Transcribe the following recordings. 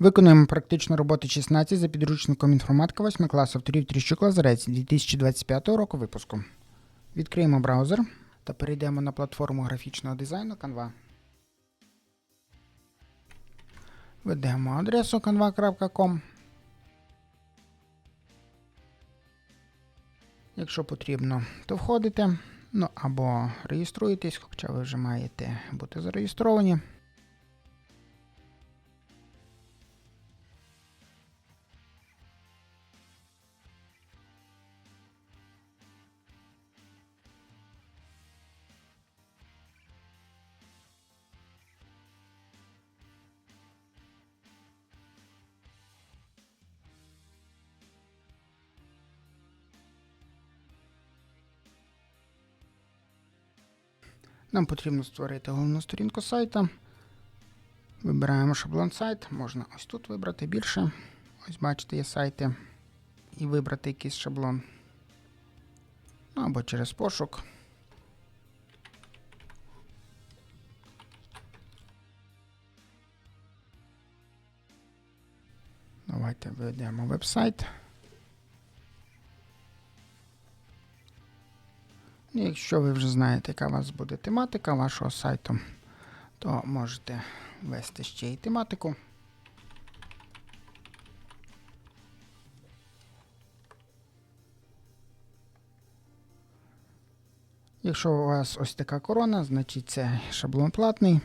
Виконуємо практичну роботу 16 за підручником інформатика 8 класу авторів Тріщук Лазарець 2025 року випуску. Відкриємо браузер та перейдемо на платформу графічного дизайну Canva. Введемо адресу canva.com. Якщо потрібно, то входите. Ну або реєструєтесь, хоча ви вже маєте бути зареєстровані. Нам потрібно створити головну сторінку сайта. Вибираємо шаблон сайт. Можна ось тут вибрати більше. Ось бачите, є сайти. І вибрати якийсь шаблон. Ну, або через пошук. Давайте введемо веб-сайт. Якщо ви вже знаєте, яка у вас буде тематика вашого сайту, то можете ввести ще й тематику. Якщо у вас ось така корона, значить це шаблон платний.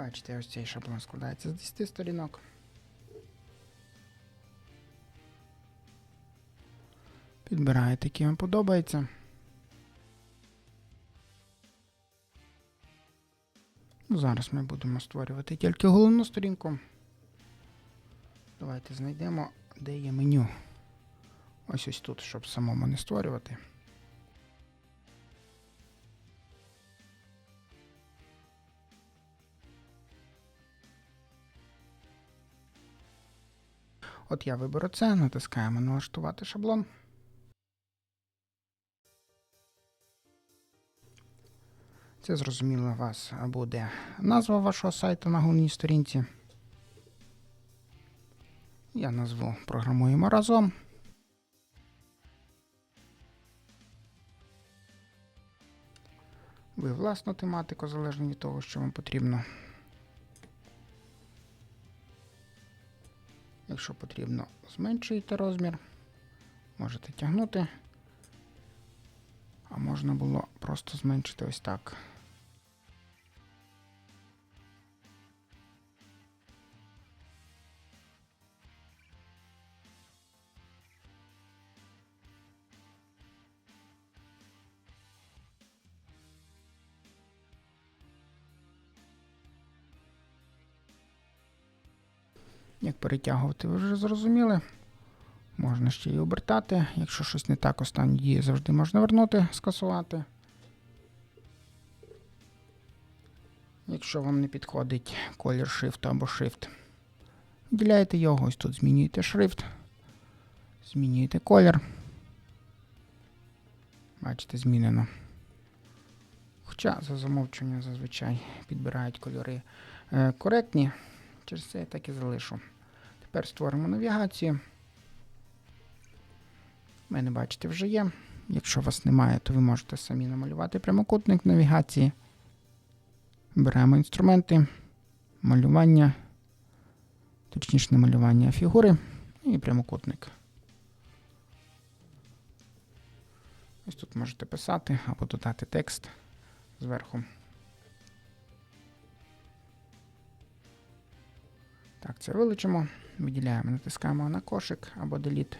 Бачите, ось цей шаблон складається з 10 сторінок. Підбираєте, який вам подобається. Ну, Зараз ми будемо створювати тільки головну сторінку. Давайте знайдемо, де є меню. Ось ось тут, щоб самому не створювати. От я виберу це, натискаємо налаштувати шаблон. Це зрозуміло, у вас буде назва вашого сайту на головній сторінці. Я назву програмуємо разом. Ви власну тематику, залежно від того, що вам потрібно. Якщо потрібно, зменшуєте розмір, можете тягнути, а можна було просто зменшити ось так. Як перетягувати, ви вже зрозуміли. Можна ще й обертати. Якщо щось не так, останні дії завжди можна вернути, скасувати. Якщо вам не підходить колір Shift або Shift, виділяєте його, ось тут змінюєте шрифт, змінюєте колір. Бачите, змінено. Хоча за замовчення зазвичай підбирають кольори е, коректні. Через це я так і залишу. Тепер створимо навігацію. У мене, бачите, вже є. Якщо вас немає, то ви можете самі намалювати прямокутник навігації. Беремо інструменти, малювання, точніше малювання фігури і прямокутник. Ось тут можете писати або додати текст зверху. Так, це вилучимо, виділяємо, натискаємо на кошик або Delete.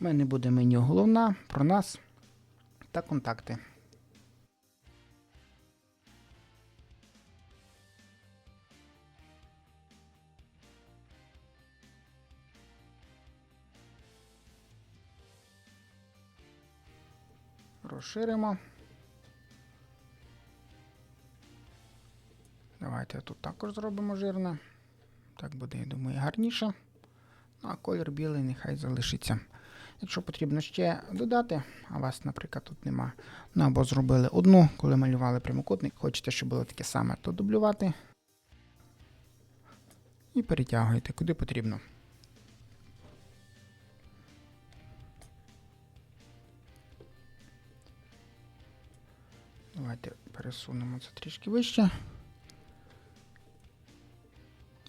У мене буде меню головна, про нас та контакти. Розширимо. Давайте тут також зробимо жирне. Так буде, я думаю, гарніше. Ну, а колір білий нехай залишиться. Якщо потрібно ще додати, а вас, наприклад, тут нема. Ну або зробили одну, коли малювали прямокутник, хочете, щоб було таке саме, то дублювати. І перетягуєте куди потрібно. Давайте пересунемо це трішки вище.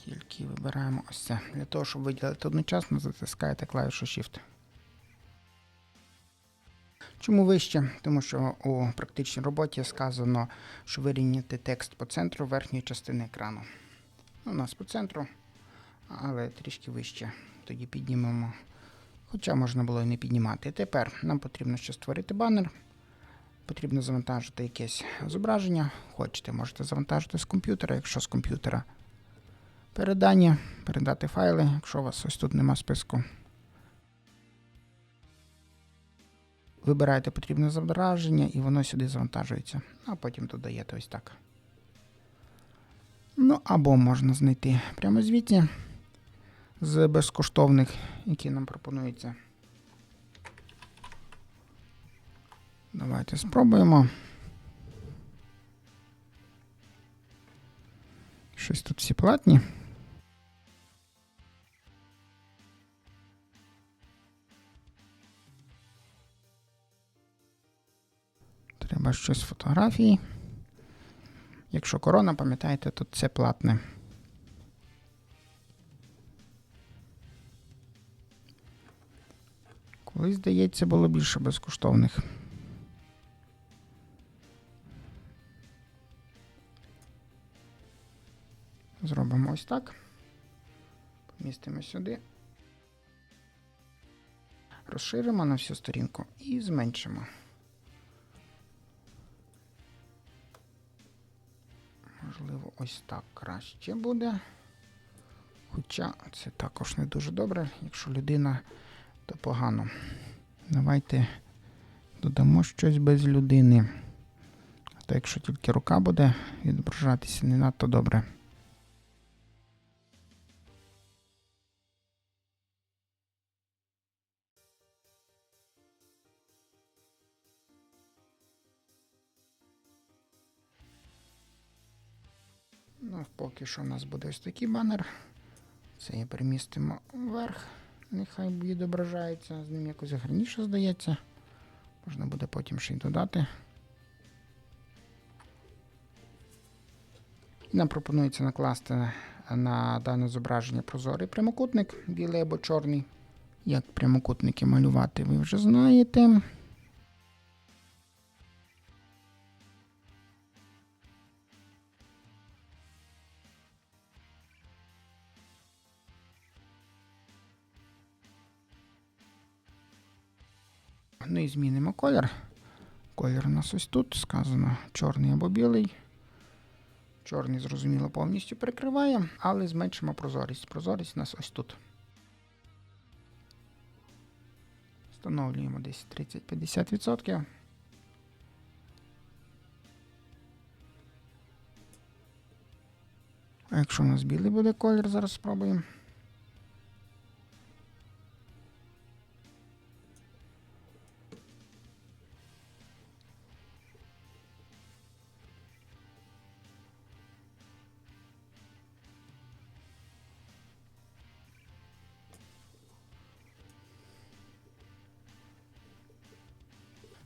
Тільки вибираємо ось це. Для того, щоб виділити одночасно, затискаєте клавішу Shift. Чому вище? Тому що у практичній роботі сказано, що вирівняти текст по центру верхньої частини екрану. У нас по центру, але трішки вище. Тоді піднімемо. Хоча можна було і не піднімати. Тепер нам потрібно ще створити банер. Потрібно завантажити якесь зображення. Хочете, можете завантажити з комп'ютера, якщо з комп'ютера. Передання, передати файли, якщо у вас ось тут нема списку. Вибираєте потрібне зображення і воно сюди завантажується. А потім додаєте ось так. Ну, або можна знайти прямо звідси з безкоштовних, які нам пропонуються. Давайте спробуємо. Щось тут всі платні. Треба щось фотографії. Якщо корона, пам'ятаєте, то це платне. Колись, здається, було більше безкоштовних. Зробимо ось так. Помістимо сюди. Розширимо на всю сторінку і зменшимо. Можливо, ось так краще буде. Хоча це також не дуже добре. Якщо людина, то погано. Давайте додамо щось без людини. А то якщо тільки рука буде відображатися, не надто добре. Поки що у нас буде ось такий банер. Це і перемістимо вверх. Нехай відображається. З ним якось гарніше здається. Можна буде потім ще й додати. Нам пропонується накласти на дане зображення прозорий прямокутник, білий або чорний. Як прямокутники малювати, ви вже знаєте. І змінимо колір. Колір у нас ось тут сказано чорний або білий. Чорний, зрозуміло, повністю перекриває, але зменшимо прозорість. Прозорість у нас ось тут. Встановлюємо десь 30-50%. А якщо у нас білий буде колір, зараз спробуємо.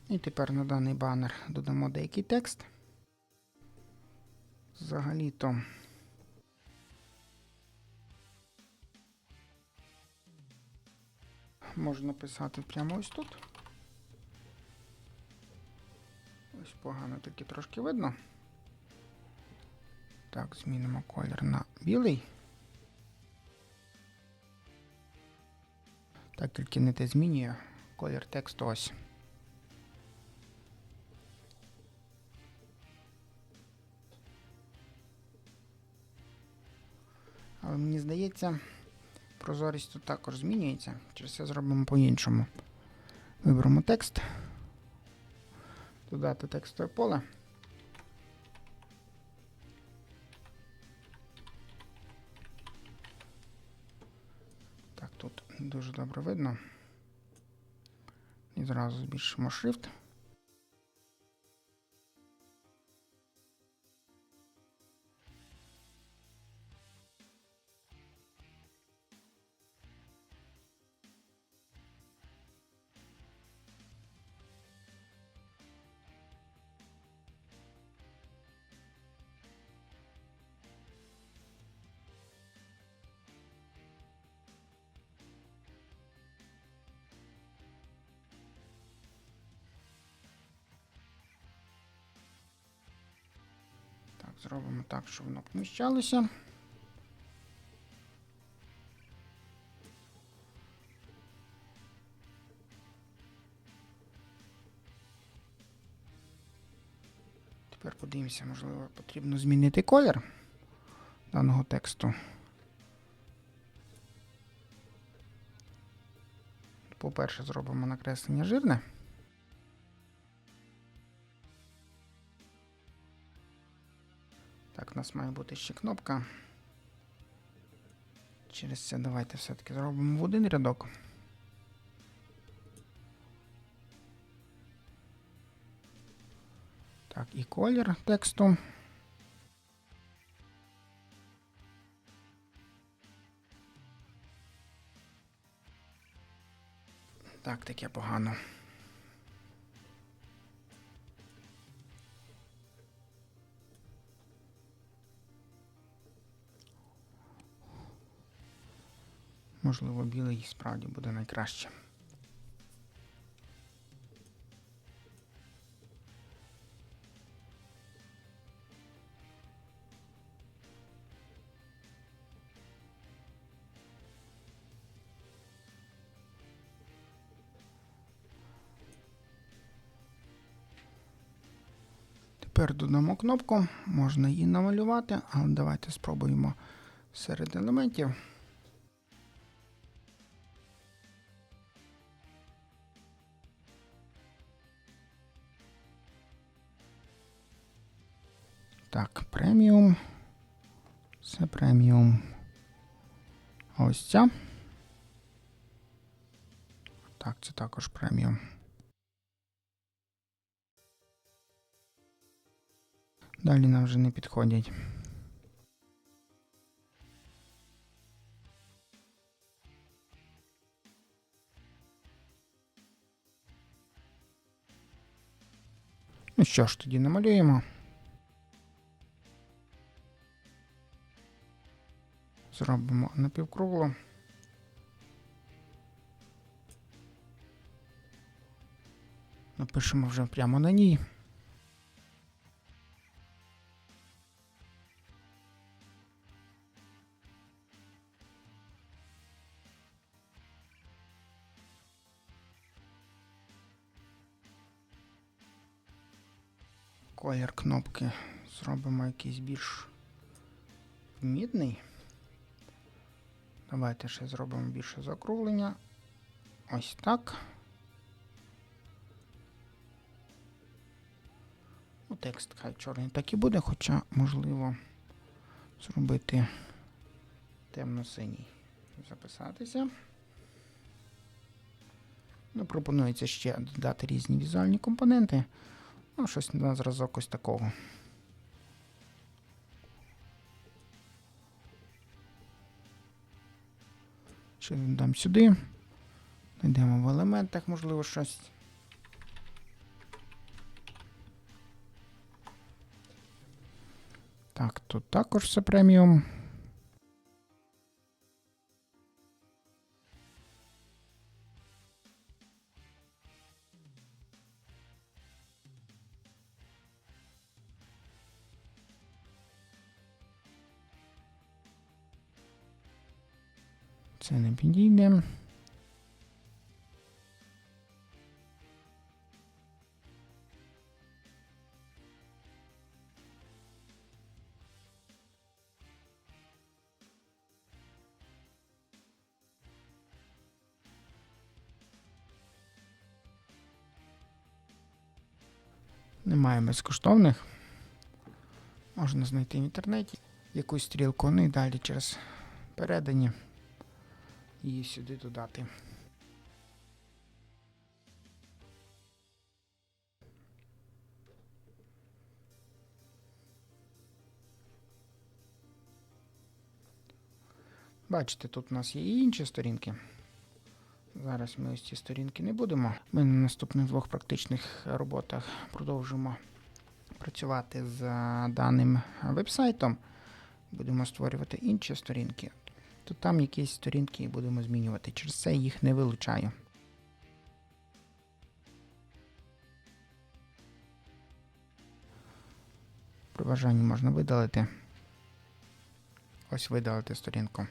І тепер на даний банер додамо деякий текст. Взагалі-то. Можна писати прямо ось тут. Ось погано таки трошки видно. Так, змінимо колір на білий. Так, тільки не те змінює колір тексту ось. Але мені здається, прозорість тут також змінюється. Через це зробимо по-іншому. Виберемо текст, додати текстове поле. Так, тут дуже добре видно. І зразу збільшимо шрифт. Зробимо так, щоб воно поміщалося. Тепер подивимося, можливо, потрібно змінити колір даного тексту. По-перше, зробимо накреслення жирне. Нас має бути ще кнопка. Через це давайте все-таки зробимо в один рядок. Так, і колір тексту. Так, таке погано. Можливо, білий справді буде найкраще. Тепер додамо кнопку, можна її намалювати, але давайте спробуємо серед елементів. Так, преміум. Це преміум. Ось ця. Так, це також преміум. Далі нам вже не підходять. Ну що ж, тоді намалюємо. Зробимо напівкругло. Напишемо вже прямо на ній. Колір кнопки зробимо якийсь більш мідний. Давайте ще зробимо більше закруглення. Ось так. Ну, текст хай чорний так і буде, хоча можливо зробити темно-синій. Записатися. Ну, пропонується ще додати різні візуальні компоненти. Ну, щось на зразок ось такого. Ще дам сюди. Найдемо в елементах, можливо, щось. Так, тут також все преміум. Це не підійде. Немає безкоштовних. Можна знайти в інтернеті якусь стрілку, ну і далі через передані її сюди додати. Бачите, тут у нас є і інші сторінки. Зараз ми ось ці сторінки не будемо. Ми на наступних двох практичних роботах продовжимо працювати з даним вебсайтом. Будемо створювати інші сторінки. То там якісь сторінки будемо змінювати. Через це їх не вилучаю. При бажанні можна видалити. Ось видалити сторінку.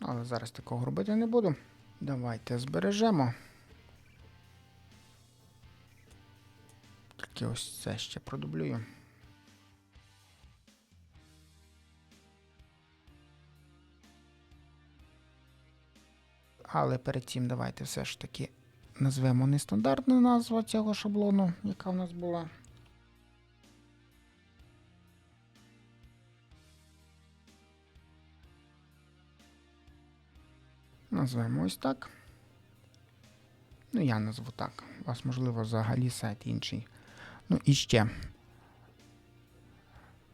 Ну, Але зараз такого робити не буду. Давайте збережемо. Тільки ось це ще продублюю. Але перед цим давайте все ж таки назвемо нестандартну назву цього шаблону, яка в нас була. Назвемо ось так. Ну, я назву так. У вас, можливо, взагалі сайт інший. Ну і ще.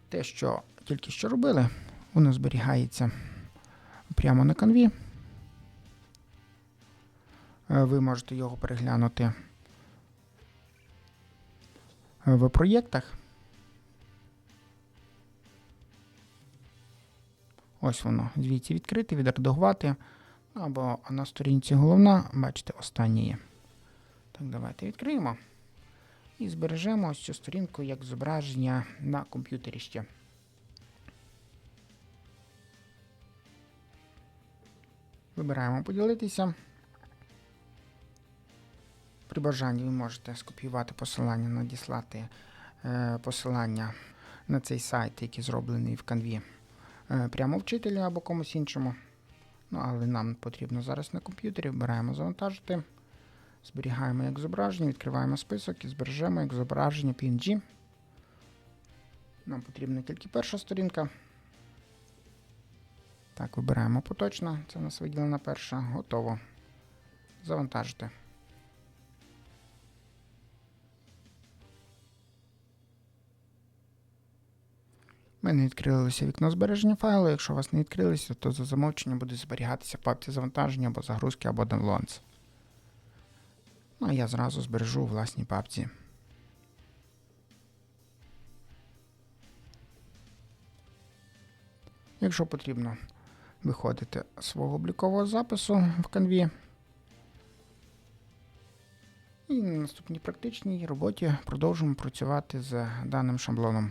Те, що тільки що робили, воно зберігається прямо на канві. Е, Ви можете його переглянути е, в проєктах. Ось воно. Звідси відкрити, відредагувати. Або на сторінці головна, бачите, останнє є. Так, давайте відкриємо. І збережемо ось цю сторінку як зображення на комп'ютері ще. Вибираємо поділитися. При бажанні ви можете скопіювати посилання, надіслати е, посилання на цей сайт, який зроблений в канві, е, прямо вчителю або комусь іншому. Ну, але нам потрібно зараз на комп'ютері. Вбираємо завантажити. Зберігаємо як зображення, відкриваємо список і збережемо як зображення PNG. Нам потрібна тільки перша сторінка. Так, вибираємо поточно. Це у нас виділена перша. Готово. Завантажити. У мене відкрилося вікно збереження файлу. Якщо у вас не відкрилося, то за замовчення буде зберігатися папці завантаження або загрузки, або downloads. Ну, а я зразу збережу у власній папці. Якщо потрібно виходити з свого облікового запису в канві. І на наступній практичній роботі продовжимо працювати з даним шаблоном.